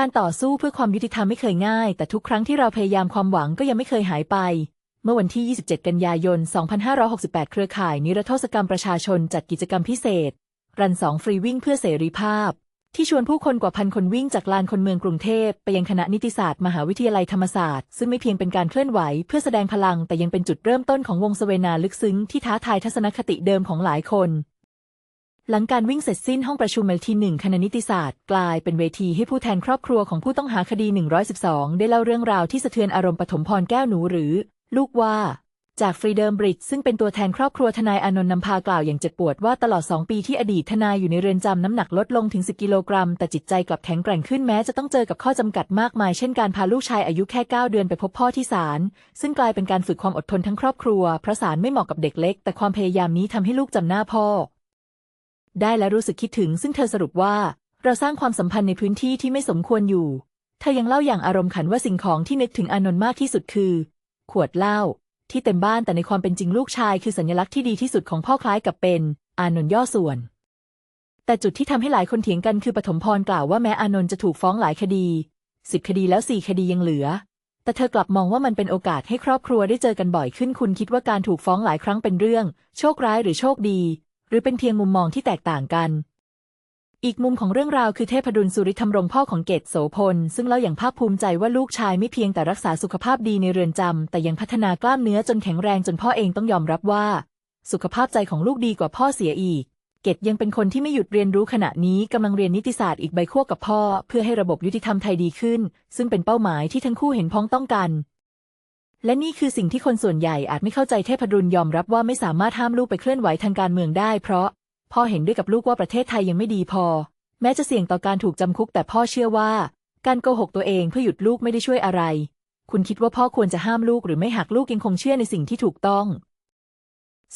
การต่อสู้เพื่อความยุติธรรมไม่เคยง่าย แต่ทุกครั้งที่เราพยายามความหวังก็ยังไม่เคยหายไป เมื่อวันที่ 27 กันยายน 2568 เครือข่ายนิรโทษกรรมประชาชนจัดกิจกรรมพิเศษ รันสองฟรีวิ่งเพื่อเสรีภาพ ที่ชวนผู้คนกว่าพันคนวิ่งจากลานคนเมืองกรุงเทพไปยังคณะนิติศาสตร์มหาวิทยาลัยธรรมศาสตร์ ซึ่งไม่เพียงเป็นการเคลื่อนไหวเพื่อแสดงพลัง แต่ยังเป็นจุดเริ่มต้นของวงเสวนาลึกซึ้งที่ท้าทายทัศนคติเดิมของหลายคน หลังการวิ่งเสร็จสิ้นห้องประชุมเมลทีหนึ่งคณะนิติศาสตร์ กลายเป็นเวทีให้ผู้แทนครอบครัวของผู้ต้องหาคดี 112 ได้เล่าเรื่องราวที่สะเทือนอารมณ์ปฐมพรแก้วหนูหรือ ลูกว่า จากฟรีเดิมบริดซึ่งเป็นตัวแทนครอบครัวทนายอนนท์นำพากล่าวอย่างเจ็บปวดว่าตลอด 2 ปีที่อดีตทนายอยู่ในเรือนจำน้ำหนักลดลงถึง 10 กิโลกรัม แต่จิตใจกลับแข็งแกร่งขึ้นแม้จะต้องเจอกับข้อจำกัดมากมาย เช่นการพาลูกชายอายุแค่ 9 เดือนไปพบพ่อที่ศาลซึ่งกลายเป็นการฝึกความอดทนทั้งครอบครัวเพราะศาลไม่เหมาะกับเด็กเล็ก แต่ความพยายามนี้ทำให้ลูกจำหน้าพ่อ ได้และรู้สึกคิดถึง ซึ่งเธอสรุปว่า เราสร้างความสัมพันธ์ในพื้นที่ที่ไม่สมควรอยู่ เธอยังเล่าอย่างอารมณ์ขันว่าสิ่งของที่นึกถึงอานนท์มากที่สุดคือ ขวดเหล้าที่เต็มบ้านแต่ในความเป็นจริงลูกชาย คือสัญลักษณ์ที่ดีที่สุดของพ่อคล้ายกับเป็น อานนท์ย่อส่วน แต่จุดที่ทำให้หลายคนเถียงกันคือปฐมพรกล่าวว่าแม้อานนท์จะถูกฟ้องหลายคดีสิบคดีแล้วสี่คดียังเหลือ แต่เธอกลับมองว่ามันเป็นโอกาสให้ครอบครัวได้เจอกันบ่อยขึ้น คุณคิดว่าการถูกฟ้องหลายครั้งเป็นเรื่อง โชคร้ายหรือโชคดี หรือเป็นเพียงมุมมองที่แตกต่างกัน อีกมุมของเรื่องราวคือเทพดุลสุริธรรมรงพ่อของเกตโสพล ซึ่งเล่าอย่างภาคภูมิใจว่าลูกชายไม่เพียงแต่รักษาสุขภาพดีในเรือนจำแต่ยังพัฒนากล้ามเนื้อจนแข็งแรงจนพ่อเองต้องยอมรับว่า สุขภาพใจของลูกดีกว่าพ่อเสียอีกเกตยังเป็นคนที่ไม่หยุดเรียนรู้ขณะนี้กำลังเรียนนิติศาสตร์อีกใบขั้วกับพ่อ เพื่อให้ระบบยุติธรรมไทยดีขึ้น ซึ่งเป็นเป้าหมายที่ทั้งคู่เห็นพ้องต้องกัน และนี่คือสิ่งที่คนส่วนใหญ่อาจไม่เข้าใจเทพดุลยอมรับว่าไม่สามารถห้ามลูกไปเคลื่อนไหวทางการเมืองได้ เพราะพ่อเห็นด้วยกับลูกว่าประเทศไทยยังไม่ดีพอ แม้จะเสี่ยงต่อการถูกจำคุก แต่พ่อเชื่อว่า การโกหกตัวเองเพื่อหยุดลูกไม่ได้ช่วยอะไร คุณคิดว่าพ่อควรจะห้ามลูกหรือไม่หากลูกยังคงเชื่อในสิ่งที่ถูกต้อง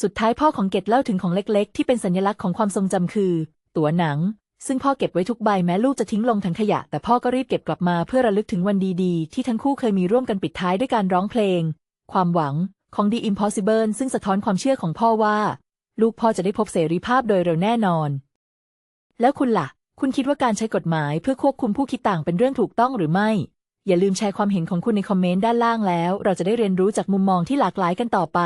สุดท้ายพ่อของเกดเล่าถึงของเล็ก ๆ ที่เป็นสัญลักษณ์ของความทรงจำคือ ตั๋วหนัง ซึ่งพ่อเก็บไว้ทุกใบแม้ลูกจะทิ้งลงถังขยะ แต่พ่อก็รีบเก็บกลับมาเพื่อระลึกถึงวันดีๆ ที่ทั้งคู่เคยมีร่วมกันปิดท้ายด้วยการร้องเพลง ความหวังของ The Impossible ซึ่งสะท้อนความเชื่อของพ่อว่า ลูกพ่อจะได้พบเสรีภาพโดยเร็วแน่นอน แล้วคุณล่ะ คุณคิดว่าการใช้กฎหมายเพื่อควบคุมผู้คิดต่างเป็นเรื่องถูกต้องหรือไม่ อย่าลืมแชร์ความเห็นของคุณในคอมเมนต์ด้านล่างแล้ว เราจะได้เรียนรู้จากมุมมองที่หลากหลายกันต่อไป